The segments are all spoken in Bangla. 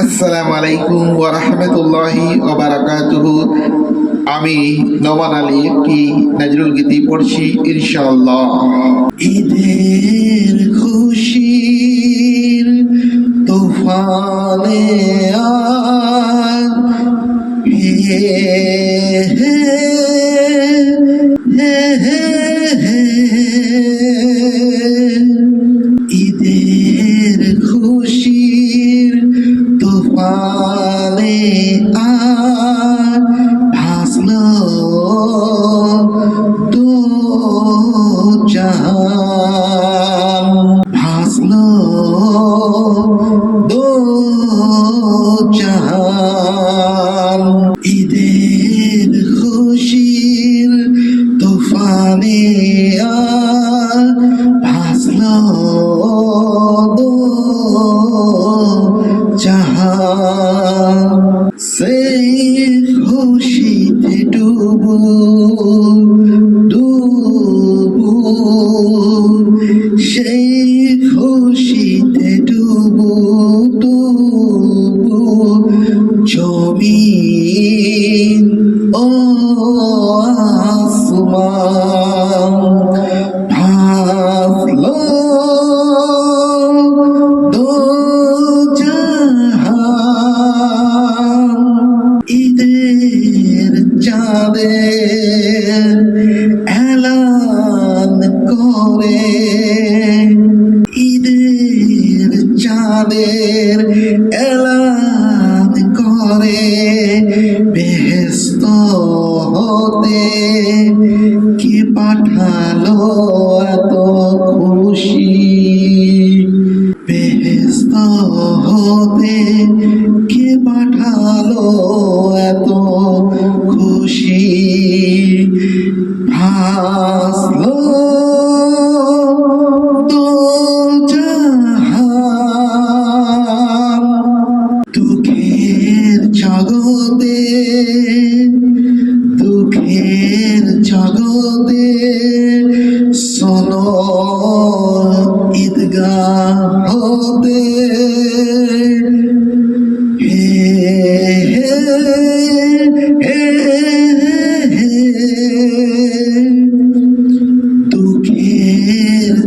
আসসালামু আলাইকুম ওয়া রাহমাতুল্লাহি ওয়া বারাকাতুহু। আমি নমান আলী একটি নজরুল গীতি পড়ছি, ইনশাআল্লাহ। ঈদের খুশির তুফানে হে হে হে হে। তুফানে আর ভাসল দো জাহান ভাসল দো জাহান ঈদের খুশির তুফানে আর সেই খুশিতে ডুবু তবু জমিন ও আসমান চাঁদে এলান করে ঈদের চাঁদের এলান করে বেহেস্ত হতে কে পাঠালো এত খুশি? বেহেস্ত হতে কে পাঠালো দুঃখের জগতে শোনো ঈদগাহ হতে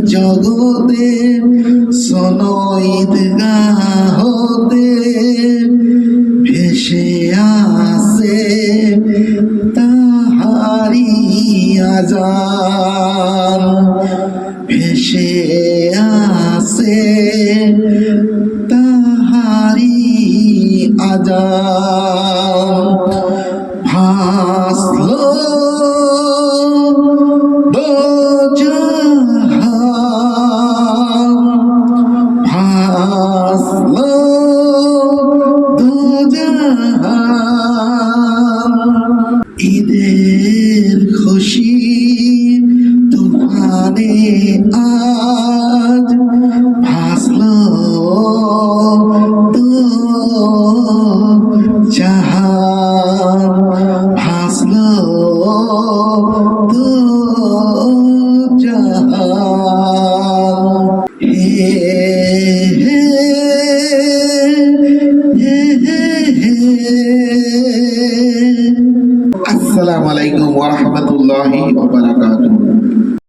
জগতে শোনো ঈদগাহ হতে ভেসে যান ভেসে আসে তাহারি আজান। ভাসল ভাসল দুজাহান। আজ ভাসলো তো জাহান। ভাসলো তো জাহান। হে হে। আসসালামু আলাইকুম ওয়া রাহমাতুল্লাহি ওয়া বারাকাতুহু।